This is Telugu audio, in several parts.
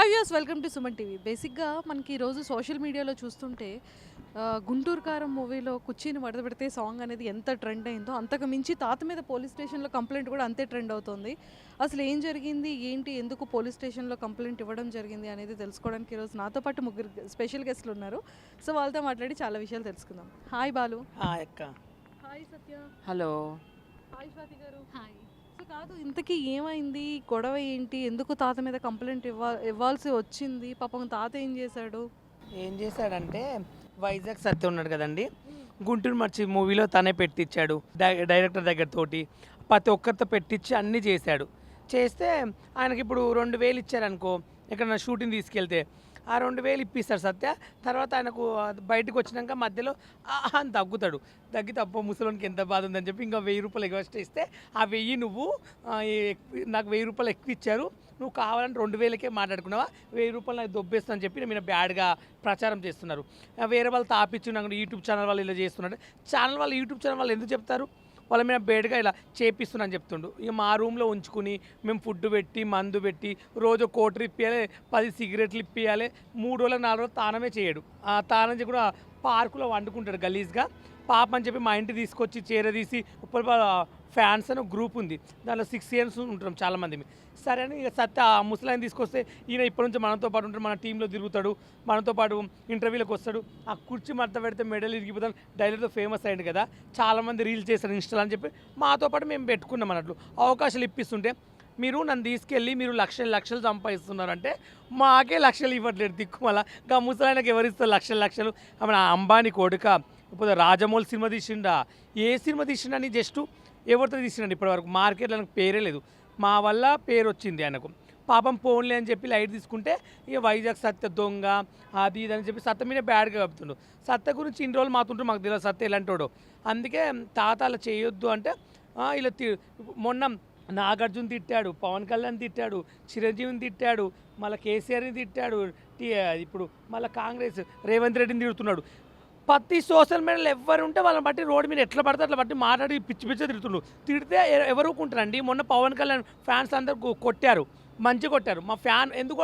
Hi views welcome to Suman TV బేసిక్గా మనకి ఈరోజు సోషల్ మీడియాలో చూస్తుంటే గుంటూరు కారం మూవీలో కుర్చీని వడదపెడితే సాంగ్ అనేది ఎంత ట్రెండ్ అయిందో అంతకు మించి తాత మీద పోలీస్ స్టేషన్లో కంప్లైంట్ కూడా అంతే ట్రెండ్ అవుతుంది. అసలు ఏం జరిగింది? ఏంటి? ఎందుకు పోలీస్ స్టేషన్లో కంప్లైంట్ ఇవ్వడం జరిగింది అనేది తెలుసుకోవడానికి ఈరోజు నాతో పాటు ముగ్గురు స్పెషల్ గెస్ట్లు ఉన్నారు. సో వాళ్ళతో మాట్లాడి చాలా విషయాలు తెలుసుకుందాం. హాయ్ బాలు. హాయ్ అక్క. Hi Satya. Hello hi Swathi గారు. హాయ్ కాదు ఇంతకీ ఏమైంది? గొడవ ఏంటి? ఎందుకు తాత మీద కంప్లైంట్ ఇవ్వా ఇవ్వాల్సి వచ్చింది? పాపం తాత ఏం చేశాడు? ఏం చేశాడంటే వైజాగ్ సత్య ఉన్నాడు కదండి. గుంటూరు మర్చి మూవీలో తనే పెట్టించాడు డై- డైరెక్టర్ దగ్గర తోటి. ప్రతి ఒక్కరితో పెట్టించి అన్నీ చేశాడు. చేస్తే ఆయనకి ఇప్పుడు రెండు వేలు ఇచ్చారనుకో ఎక్కడన్నా షూటింగ్ తీసుకెళ్తే ఆ రెండు వేలు ఇప్పిస్తాడు సత్య. తర్వాత ఆయనకు బయటకు వచ్చినాక మధ్యలో ఆహా అని తగ్గుతాడు. తగ్గితే అబ్బో ముసలోనికి ఎంత బాధ ఉందని చెప్పి ఇంకా వెయ్యి రూపాయలు ఎక్స్ట్రా ఇస్తే ఆ వెయ్యి నువ్వు నాకు వెయ్యి రూపాయలు ఎక్కువ ఇచ్చారు. నువ్వు కావాలంటే రెండు వేలకే మాట్లాడుకున్నావా? వెయ్యి రూపాయలు నాకు దొబ్బేస్తా అని చెప్పి నేను బ్యాడ్గా ప్రచారం చేస్తున్నారు. వేరే వాళ్ళు తాపిచ్చి నాకు యూట్యూబ్ ఛానల్ వాళ్ళు ఇలా చేస్తున్నారు. ఛానల్ వాళ్ళు యూట్యూబ్ ఛానల్ వాళ్ళు ఎందుకు చెప్తారు? వాళ్ళ మీద బేడ్గా ఇలా చేపిస్తున్నాను చెప్తుండు. ఇక మా రూమ్లో ఉంచుకుని మేము ఫుడ్ పెట్టి మందు పెట్టి రోజు కోటరు ఇప్పియాలి పది సిగరెట్లు ఇప్పియాలి మూడు రోజుల నాలుగు రోజులు తానమే చేయడు. ఆ తానం కూడా పార్కులో వండుకుంటాడు గలీజ్గా. పాప అని చెప్పి మా ఇంటికి తీసుకొచ్చి చేరదీసి ఉప్పల్ ఫ్యాన్స్ అని గ్రూప్ ఉంది. దాంట్లో సిక్స్ ఇయర్స్ ఉంటాం చాలామంది. సరే అని ఇక సత్య ఆ ముసలాయిని తీసుకొస్తే ఈయన ఇప్పటి నుంచి మనతో పాటు ఉంటాడు మన టీంలో తిరుగుతాడు మనతో పాటు ఇంటర్వ్యూలకు వస్తాడు. ఆ కుర్చీ మడత పెడితే మెడల్ ఇరిగిపోతాను డైలీతో ఫేమస్ అయ్యింది కదా. చాలామంది రీల్స్ చేశారు ఇన్స్టాల్ అని చెప్పి మాతో పాటు మేము పెట్టుకున్నాం అన్నట్లు. అవకాశాలు ఇప్పిస్తుంటే మీరు నన్ను తీసుకెళ్ళి మీరు లక్షలు లక్షలు సంపాదిస్తున్నారంటే మాకే లక్షలు ఇవ్వట్లేదు దిక్కు మళ్ళా. ఇంకా ముసలాయనకి ఎవరిస్తారు లక్షలు లక్షలు? ఆమె అంబానీ కొడుక. లేకపోతే రాజమౌళి సినిమా తీసిండా? ఏ సినిమా తీసిండా అని జస్ట్ ఎవరితో తీసిండండి ఇప్పటివరకు? మార్కెట్లో నాకు పేరే లేదు. మా వల్ల పేరు వచ్చింది ఆయనకు. పాపం పోన్లే అని చెప్పి లైట్ తీసుకుంటే ఇక వైజాగ్ సత్య దొంగ అది ఇది అని చెప్పి సత్య మీద బ్యాడ్గా చెప్తుండు సత్య గురించి ఇన్ని రోజులు మాతుంటారు మాకు తెలియదు సత్య ఎలాంటోడు. అందుకే తాత అలా చేయొద్దు అంటే ఇలా తి- మొన్న నాగార్జున తిట్టాడు పవన్ కళ్యాణ్ తిట్టాడు చిరంజీవిని తిట్టాడు మళ్ళీ కేసీఆర్ని తిట్టాడు ఇప్పుడు మళ్ళీ కాంగ్రెస్ రేవంత్ రెడ్డిని తిడుతున్నాడు. ప్రతి సోషల్ మీడియాలో ఎవరు ఉంటే వాళ్ళని బట్టి రోడ్డు మీద ఎట్లా పడితే అట్లా బట్టి మాట్లాడి పిచ్చి పిచ్చి తిడుతుండ్రు తిడితే ఎవరుకుంటారండి ఎవరు మొన్న పవన్ కళ్యాణ్ ఫ్యాన్స్ అందరు కొట్టారు. మంచి కొట్టారు. మా ఫ్యాన్ ఎందుకు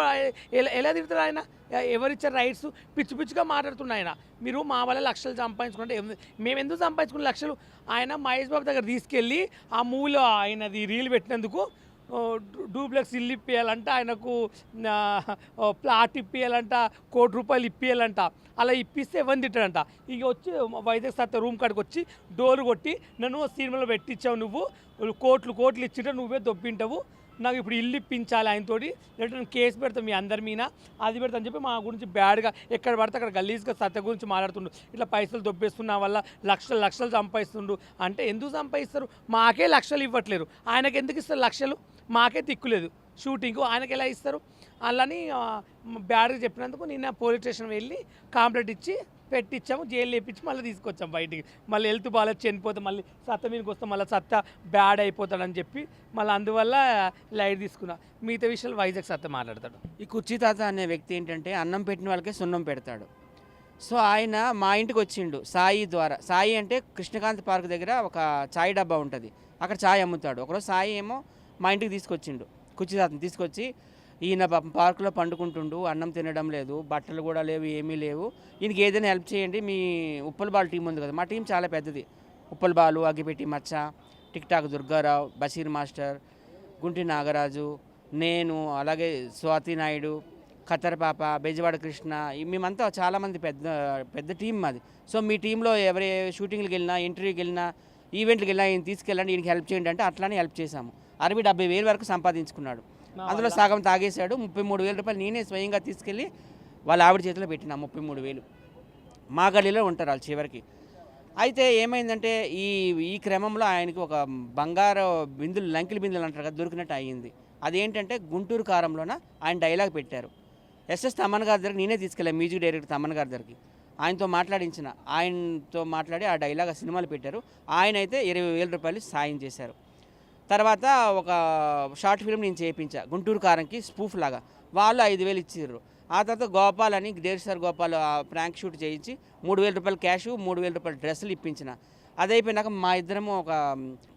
ఎలా ఎలా తిడతారు ఆయన? ఎ- ఎవరిచ్చారు రైట్స్ పిచ్చి పిచ్చిగా మాట్లాడుతున్నా ఆయన. మీరు మా వల్ల లక్షలు సంపాదించుకుంటే మేము ఎందుకు సంపాదించుకున్న లక్షలు? ఆయన మహేష్ బాబు దగ్గర తీసుకెళ్ళి ఆ మూవీలో ఆయనది రీల్ పెట్టినందుకు డూప్లెక్స్ ఇల్లు ఇప్పియాలంట ఆయనకు ప్లాట్ ఇప్పియాలంట కోటి రూపాయలు ఇప్పియాలంట అలా ఇప్పిస్తే ఇవ్వని తిట్టాడంట? ఇక వచ్చి వైజాగ్ సత్త రూమ్ కాడికి వచ్చి డోర్ కొట్టి నన్ను సినిమాలో పెట్టించావు నువ్వు కోట్లు కోట్లు ఇచ్చిట నువ్వే దొబ్బింటావు నాకు ఇప్పుడు ఇల్లు ఇప్పించాలి ఆయనతోటి లేదంటే నేను కేసు పెడతాం మీ అందరి మీద అది పెడతా అని చెప్పి మా గురించి బ్యాడ్గా ఎక్కడ పడితే అక్కడ గలీజ్గా సత్య గురించి మాట్లాడుతుండు. ఇట్లా పైసలు దొబ్బేస్తున్న వల్ల లక్షలు లక్షలు సంపాదిస్తుండు. అంటే ఎందుకు సంపాదిస్తారు? మాకే లక్షలు ఇవ్వట్లేరు. ఆయనకు ఎందుకు ఇస్తారు లక్షలు? మాకే దిక్కులేదు షూటింగ్ ఆయనకి ఎలా ఇస్తారు అలాని బ్యాడ్గా చెప్పినందుకు నిన్న పోలీస్ స్టేషన్ వెళ్ళి కాంప్లైంట్ ఇచ్చి పెట్టించాము జైలు వేపించి మళ్ళీ తీసుకొచ్చాం బయటికి. మళ్ళీ హెల్త్ బాగాలేదు చనిపోతే మళ్ళీ సత్త మీదకి వస్తే మళ్ళీ సత్త బ్యాడ్ అయిపోతాడని చెప్పి మళ్ళీ అందువల్ల లైట్ తీసుకున్నా. మిగతా విషయాలు వైజాగ్ సత్త మాట్లాడతాడు. ఈ కుర్చీ తాత అనే వ్యక్తి ఏంటంటే అన్నం పెట్టిన వాళ్ళకే సున్నం పెడతాడు. సో ఆయన మా ఇంటికి వచ్చిండు సాయి ద్వారా. సాయి అంటే కృష్ణకాంత్ పార్క్ దగ్గర ఒక చాయ్ డబ్బా ఉంటుంది. అక్కడ చాయ్ అమ్ముతాడు. ఒకరోజు సాయి ఏమో మా ఇంటికి తీసుకొచ్చిండు. కుర్చీ తాతని తీసుకొచ్చి ఈయన పార్కులో పండుకుంటుండు అన్నం తినడం లేదు బట్టలు కూడా లేవు ఏమీ లేవు. ఈయనకి ఏదైనా హెల్ప్ చేయండి మీ ఉప్పల్బాల్ టీం ఉంది కదా మా టీం చాలా పెద్దది. ఉప్పల్ బాలు అగ్గిపెట్టి మచ్చ tik tok Durgarao Basheer master Gunti Nagaraju నేను అలాగే స్వాతి నాయుడు ఖత్తర్ పాప బెజవాడ కృష్ణ మేమంతా చాలామంది పెద్ద పెద్ద టీం మాది. సో మీ టీంలో ఎవరి షూటింగ్లకు వెళ్ళినా ఇంటర్వ్యూకి వెళ్ళినా ఈవెంట్కి వెళ్ళినా ఈయన తీసుకెళ్ళండి ఈయనకి హెల్ప్ చేయండి అంటే అట్లానే హెల్ప్ చేశాము. అరవై డెబ్బై వేలు వరకు సంపాదించుకున్నాడు. అందులో సగం తాగేశాడు ముప్పై మూడు వేల రూపాయలు నేనే స్వయంగా తీసుకెళ్ళి వాళ్ళ ఆవిడ చేతిలో పెట్టిన ముప్పై మూడు వేలు. మా గడిలో ఉంటారు వాళ్ళు చివరికి. అయితే ఏమైందంటే ఈ ఈ క్రమంలో ఆయనకి ఒక బంగారు బిందులు లంకిలి బిందులు అంటారు కదా దొరికినట్టు అయ్యింది. అదేంటంటే గుంటూరు కారంలోన ఆయన డైలాగ్ పెట్టారు. ఎస్ఎస్ తమన్ గారి దగ్గరికి నేనే తీసుకెళ్ళాను మ్యూజిక్ డైరెక్టర్ తమన్ గారి దగ్గరికి. ఆయనతో మాట్లాడించిన ఆయనతో మాట్లాడి ఆ డైలాగ్ ఆ సినిమాలు పెట్టారు. ఆయన అయితే ఇరవై వేల రూపాయలు సాయం చేశారు. తర్వాత ఒక షార్ట్ ఫిల్మ్ నేను చేయించా గుంటూరు కారంకి స్పూఫ్ లాగా. వాళ్ళు ఐదు వేలు ఇచ్చారు ఆ తర్వాత గోపాల్ అని Dev sir Gopal prank shoot చేయించి మూడు వేల రూపాయలు క్యాష్ మూడు వేల రూపాయలు డ్రెస్సులు ఇప్పించిన. అది అయిపోయినాక మా ఇద్దరము ఒక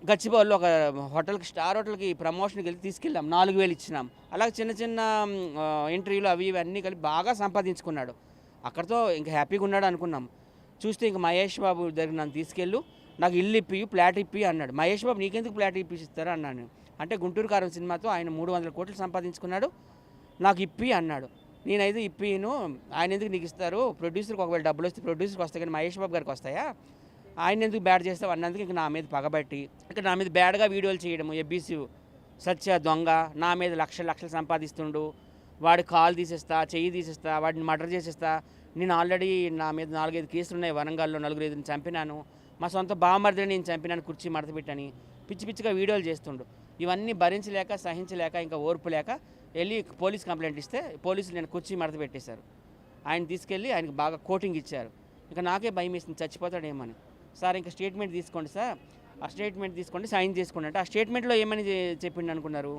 గచ్చిబౌల్లో ఒక హోటల్కి స్టార్ హోటల్కి ప్రమోషన్కి వెళ్ళి తీసుకెళ్ళాం. నాలుగు వేలు ఇచ్చినాం. అలాగే చిన్న చిన్న ఇంటర్వ్యూలు అవి ఇవి అన్నీ కలిపి బాగా సంపాదించుకున్నాడు. అక్కడితో ఇంకా హ్యాపీగా ఉన్నాడు అనుకున్నాం. చూస్తే ఇంక మహేష్ బాబు దగ్గర నన్ను తీసుకెళ్ళు నాకు ఇల్లు ఇప్పి ప్లాట్ ఇప్పి అన్నాడు. మహేష్ బాబు నీకెందుకు ప్లాట్ ఇప్పిస్తారు అన్నాను. అంటే గుంటూరు కారం సినిమాతో ఆయన మూడు వందల కోట్లు సంపాదించుకున్నాడు. నాకు ఇప్పి అన్నాడు. నేనైతే ఇప్పిను ఆయన ఎందుకు నీకు ఇస్తారు? ప్రొడ్యూసర్కి ఒకవేళ డబ్బులు వస్తే ప్రొడ్యూసర్కి వస్తాయి కానీ మహేష్ బాబు గారికి వస్తాయా? ఆయన ఎందుకు బ్యాడ్ చేస్తావు? అన్నందుకు ఇంక నా మీద పగబట్టి ఇక్కడ నా మీద బ్యాడ్గా వీడియోలు చేయడము ఎబ్బీసీ సత్య దొంగ నా మీద లక్షలు లక్షలు సంపాదిస్తుండు. వాడి కాలు తీసేస్తా చెయ్యి తీసేస్తా వాడిని మర్డర్ చేసేస్తా. నేను ఆల్రెడీ నా మీద నాలుగైదు కేసులు ఉన్నాయి వరంగల్లో నలుగురు ఐదుని చంపినాను. మా సొంత బామర్దిని నేను చంపినాను కుర్చీ మడతపెట్టని పిచ్చి పిచ్చిగా వీడియోలు చేస్తుండు. ఇవన్నీ భరించలేక సహించలేక ఇంకా ఓర్పు లేక వెళ్ళి పోలీస్ కంప్లైంట్ ఇస్తే పోలీసులు నేను కుర్చీ మడత పెట్టేశారు. ఆయన తీసుకెళ్ళి ఆయనకి బాగా కోటింగ్ ఇచ్చారు. ఇంకా నాకే భయం వేసింది చచ్చిపోతాడేమని. సార్ ఇంకా స్టేట్మెంట్ తీసుకోండి సార్. ఆ స్టేట్మెంట్ తీసుకోండి సైన్ చేసుకోండి అంటే ఆ స్టేట్మెంట్లో ఏమని చెప్పిండు అనుకున్నారు?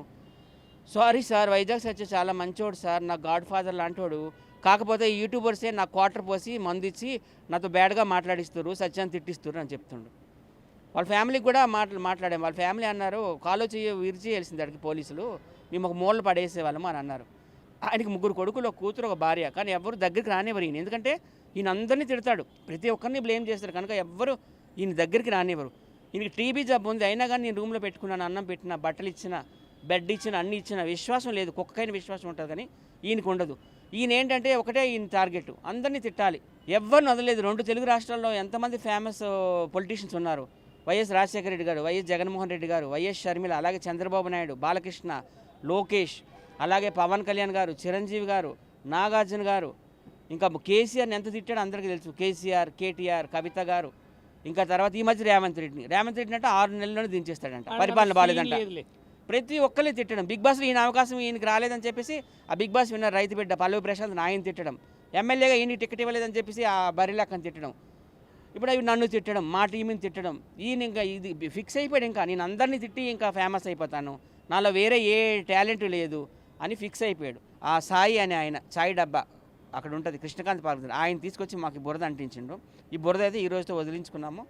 సారీ సార్ వైజాగ్ సత్య చాలా మంచోడు సార్ నా గాడ్ ఫాదర్ లాంటోడు. కాకపోతే యూట్యూబర్సే నా క్వార్టర్ పోసి మందు ఇచ్చి నాతో బ్యాడ్గా మాట్లాడిస్తారు సత్యాన్ని తిట్టిస్తారు అని చెప్తుండు. వాళ్ళ ఫ్యామిలీకి కూడా మాట్లా మాట్లాడాం. వాళ్ళ ఫ్యామిలీ అన్నారు కాలో చెయ్యి విరిచి వెళ్ళింది అడిగి పోలీసులు. మేము ఒక మూలలు పడేసే వాళ్ళము అని అన్నారు. ఆయనకి ముగ్గురు కొడుకులు ఒక కూతురు ఒక భార్య. కానీ ఎవరు దగ్గరికి రానివ్వరు ఈయన. ఎందుకంటే ఈయన అందరినీ తిడతాడు. ప్రతి ఒక్కరిని బ్లేమ్ చేస్తారు. కనుక ఎవ్వరు ఈయన దగ్గరికి రానివ్వరు. ఈయనకి టీబీ జబ్బు ఉంది. అయినా కానీ నేను రూమ్లో పెట్టుకున్నాను అన్నం పెట్టిన బట్టలు ఇచ్చిన బెడ్ ఇచ్చిన అన్ని ఇచ్చిన విశ్వాసం లేదు. కుక్కకైన విశ్వాసం ఉంటుంది కానీ ఈయనకు ఉండదు. ఈయన ఏంటంటే ఒకటే ఈయన టార్గెట్ అందరినీ తిట్టాలి. ఎవరిని వదలలేదు. రెండు తెలుగు రాష్ట్రాల్లో ఎంతమంది ఫేమస్ పొలిటీషియన్స్ ఉన్నారు? వైఎస్ రాజశేఖర రెడ్డి గారు వైఎస్ జగన్మోహన్ రెడ్డి గారు వైఎస్ షర్మిల అలాగే చంద్రబాబు నాయుడు బాలకృష్ణ లోకేష్ అలాగే పవన్ కళ్యాణ్ గారు చిరంజీవి గారు నాగార్జున గారు. ఇంకా కేసీఆర్ని ఎంత తిట్టాడో అందరికీ తెలుసు. కేసీఆర్ కేటీఆర్ కవిత గారు. ఇంకా తర్వాత ఈ మధ్య రేవంత్ రెడ్డిని. రేవంత్ రెడ్డిని అంటే ఆరు నెలల్లోనే దించేస్తాడంట. పరిపాలన బాగాలేదంట ప్రతి ఒక్కరిని తిట్టడం. బిగ్ బాస్లో ఈయన అవకాశం ఈయనకి రాలేదని చెప్పేసి ఆ బిగ్ బాస్ విన్నర్ రైతు బిడ్డ పల్లవి ప్రశాంత్ ఆయన తిట్టడం. ఎమ్మెల్యేగా ఈయన టికెట్ ఇవ్వలేదని చెప్పేసి ఆ బరిలాక్కని తిట్టడం. ఇప్పుడు అవి నన్ను తిట్టడం మా టీంని తిట్టడం. ఈయన ఇంకా ఇది ఫిక్స్ అయిపోయాడు ఇంకా. నేను అందరినీ తిట్టి ఇంకా ఫేమస్ అయిపోతాను. నాలో వేరే ఏ టాలెంట్ లేదు అని ఫిక్స్ అయిపోయాడు. ఆ సాయి అనే ఆయన సాయి డబ్బా అక్కడ ఉంటుంది కృష్ణకాంత్ పార్క్ ఆయన తీసుకొచ్చి మాకు బురద అంటించిండు. ఈ బురద అయితే ఈ రోజుతో వదిలించుకున్నాము.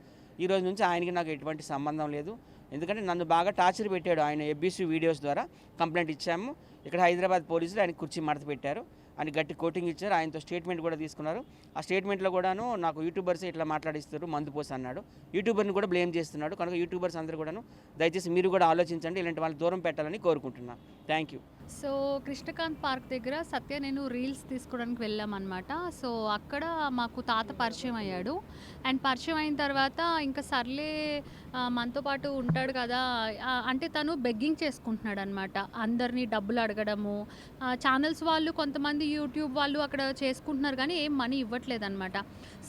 ఈ రోజు నుంచి ఆయనకి నాకు ఎటువంటి సంబంధం లేదు. ఎందుకంటే నన్ను బాగా టార్చర్ పెట్టాడు ఆయన ఎబ్బీసీ వీడియోస్ ద్వారా కంప్లైంట్ ఇచ్చాము. ఇక్కడ హైదరాబాద్ పోలీసులు ఆయన కుర్చీ మడత పెట్టారు. ఆయన గట్టి కోటింగ్ ఇచ్చారు. ఆయనతో స్టేట్మెంట్ కూడా తీసుకున్నారు. ఆ స్టేట్మెంట్లో కూడాను నాకు యూట్యూబర్స్ ఇట్లా మాట్లాడిస్తారు మందు పోసి అన్నాడు. యూట్యూబర్ని కూడా బ్లేమ్ చేస్తున్నాడు. కనుక యూట్యూబర్స్ అందరూ కూడాను దయచేసి మీరు కూడా ఆలోచించండి. ఇలాంటి వాళ్ళు దూరం పెట్టాలని కోరుకుంటున్నాను thank you so Krishnakanth park దగ్గర సత్య నేను రీల్స్ తీసుకోవడానికి వెళ్ళామన్నమాట. సో అక్కడ మాకు తాత పరిచయం అయ్యాడు. అండ్ పరిచయం అయిన తర్వాత ఇంకా సర్లే మనతో పాటు ఉంటాడు కదా అంటే తను బెగ్గింగ్ చేసుకుంటున్నాడు అనమాట అందరినీ డబ్బులు అడగడము. ఛానల్స్ వాళ్ళు కొంతమంది యూట్యూబ్ వాళ్ళు అక్కడ చేసుకుంటున్నారు కానీ ఏం మనీ ఇవ్వట్లేదు అనమాట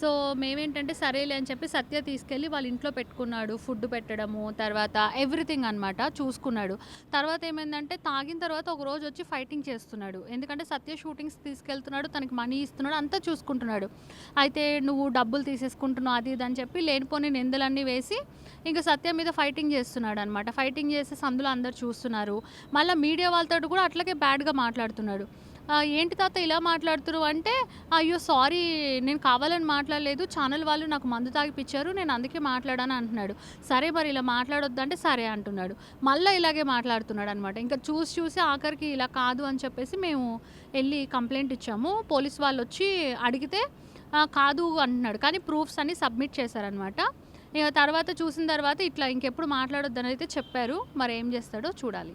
సో మేమేంటంటే సరేలే అని చెప్పి సత్య తీసుకెళ్ళి వాళ్ళ ఇంట్లో పెట్టుకున్నాడు. ఫుడ్ పెట్టడము తర్వాత ఎవ్రీథింగ్ అనమాట చూసుకున్నాడు. తర్వాత ఏమైందంటే తాగిన తర్వాత ఒక రోజు వచ్చి ఫైటింగ్ చేస్తున్నాడు. ఎందుకంటే సత్య షూటింగ్స్ తీసుకెళ్తున్నాడు తనకి మనీ ఇస్తున్నాడు అంతా చూసుకుంటున్నాడు. అయితే నువ్వు డబ్బులు తీసేసుకుంటున్నావు అది ఇది అని చెప్పి లేనిపోని నిందలన్నీ వేసి ఇంకా సత్య మీద ఫైటింగ్ చేస్తున్నాడు అనమాట ఫైటింగ్ చేసేసి అందులో అందరు చూస్తున్నారు. మళ్ళీ మీడియా వాళ్ళతో కూడా అట్లాగే బ్యాడ్గా మాట్లాడుతున్నాడు. ఏంటి తాత ఇలా మాట్లాడుతున్నారు అంటే అయ్యో సారీ నేను కావాలని మాట్లాడలేదు. ఛానల్ వాళ్ళు నాకు మందు తాగిపిచ్చారు నేను అందుకే మాట్లాడాను అంటున్నాడు. సరే మరి ఇలా మాట్లాడొద్దంటే సరే అంటున్నాడు. మళ్ళీ ఇలాగే మాట్లాడుతున్నాడు అనమాట ఇంకా చూసి చూసి ఆఖరికి ఇలా కాదు అని చెప్పేసి మేము వెళ్ళి కంప్లైంట్ ఇచ్చాము. పోలీస్ వాళ్ళు వచ్చి అడిగితే కాదు అంటున్నాడు. కానీ ప్రూఫ్స్ అన్ని సబ్మిట్ చేశారనమాట. ఇక తర్వాత చూసిన తర్వాత ఇట్లా ఇంకెప్పుడు మాట్లాడొద్దని అయితే చెప్పారు. మరి ఏం చేస్తాడో చూడాలి.